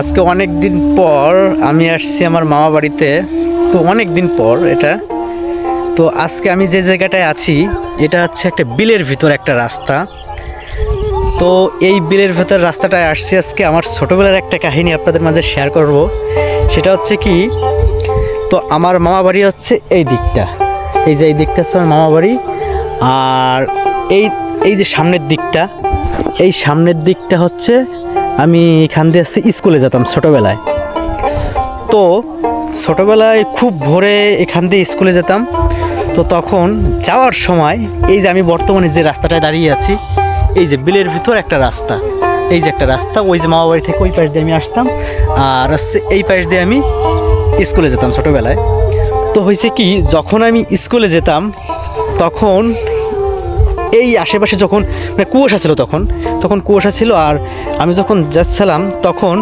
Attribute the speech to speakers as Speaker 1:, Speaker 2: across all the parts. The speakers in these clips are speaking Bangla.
Speaker 1: আজকে অনেক দিন পর আমি আসছি আমার মামা বাড়িতে। তো অনেক দিন পর এটা। তো আজকে আমি যে জায়গাটায় আছি, এটা হচ্ছে একটা বিলের ভিতর একটা রাস্তা। তো এই বিলের ভেতর রাস্তাটায় আসছি আজকে আমার ছোটোবেলার একটা কাহিনী আপনাদের মাঝে শেয়ার করব। সেটা হচ্ছে কি, তো আমার মামা বাড়ি হচ্ছে এই দিকটা। এই যে এই দিকটা হচ্ছে আমার মামা বাড়ি। আর এই এই যে সামনের দিকটা, এই সামনের দিকটা হচ্ছে আমি এখান দিয়ে স্কুলে যেতাম ছোটোবেলায়। তো ছোটোবেলায় খুব ভোরে এখান দিয়ে স্কুলে যেতাম। তো তখন যাওয়ার সময় এই যে আমি বর্তমানে যে রাস্তাটায় দাঁড়িয়ে আছি, এই যে বিলের ভিতর একটা রাস্তা। এই যে একটা রাস্তা, ওই যে মামা বাড়ি থেকে ওই পাশ দিয়ে আমি আসতাম। আর এই পাশ দিয়ে আমি স্কুলে যেতাম ছোটোবেলায়। তো হয়েছে কি, যখন আমি স্কুলে যেতাম, তখন এই আশেপাশে যখন মানে কুয়াশা ছিল তখন তখন কুয়াশা ছিল আর আমি যখন যাচ্ছিলাম তখন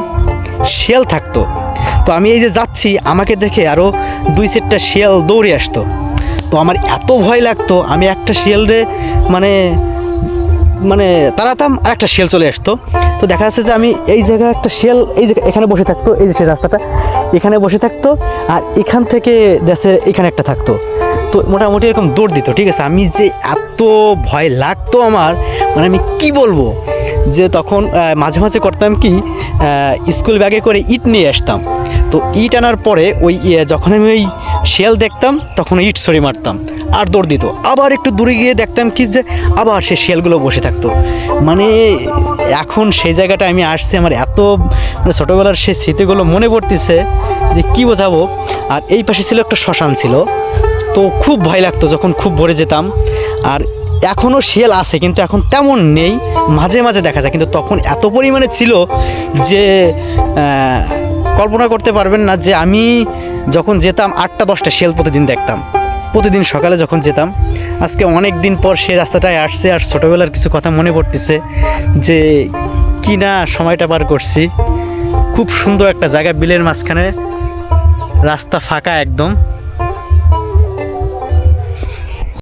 Speaker 1: শিয়াল থাকতো। তো আমি এই যে যাচ্ছি, আমাকে দেখে আরও দুই চারটা শিয়াল দৌড়ে আসতো। তো আমার এত ভয় লাগতো, আমি একটা শিয়ালরে মানে মানে তাড়াতাম আর একটা শিয়াল চলে আসতো। তো দেখা যাচ্ছে যে আমি এই জায়গায় একটা শিয়াল, এই যে এখানে বসে থাকতো, এই যে সেই রাস্তাটা, এখানে বসে থাকতো আর এখান থেকে দেশে এখানে একটা থাকতো। তো মোটামুটি এরকম দৌড় দিত, ঠিক আছে? আমি যে এত ভয় লাগতো আমার মানে আমি কি বলব? যে তখন মাঝে মাঝে করতাম কি স্কুল ব্যাগে করে ইট নিয়ে আসতাম। তো ইট আনার পরে ওই যখন আমি ওই শিয়াল দেখতাম, তখন ইট ছড়ি মারতাম, আর দৌড় দিত। আবার একটু দূরে গিয়ে দেখতাম কি যে, আবার সে শিয়ালগুলো বসে থাকতো। মানে এখন সেই জায়গাটা আমি আসছি, আমার এত মানে ছোটোবেলার সে স্মৃতিগুলো মনে পড়তেছে যে কি বোঝাবো? আর এই পাশে ছিল একটা শ্মশান ছিল। তো খুব ভয় লাগতো যখন খুব ভরে যেতাম। আর এখনও শিয়াল আছে, কিন্তু এখন তেমন নেই। মাঝে মাঝে দেখা যায়, কিন্তু তখন এত পরিমাণে ছিল যে কল্পনা করতে পারবেন না যে আমি যখন যেতাম আটটা দশটা শিয়াল প্রতিদিন দেখতাম। প্রতিদিন সকালে যখন যেতাম, আজকে অনেক দিন পর সেই রাস্তাটায় আসছে আর ছোটোবেলার কিছু কথা মনে পড়তেছে যে, কি না সময়টা পার করছি। খুব সুন্দর একটা জায়গা, বিলের মাঝখানে। রাস্তা ফাঁকা একদম।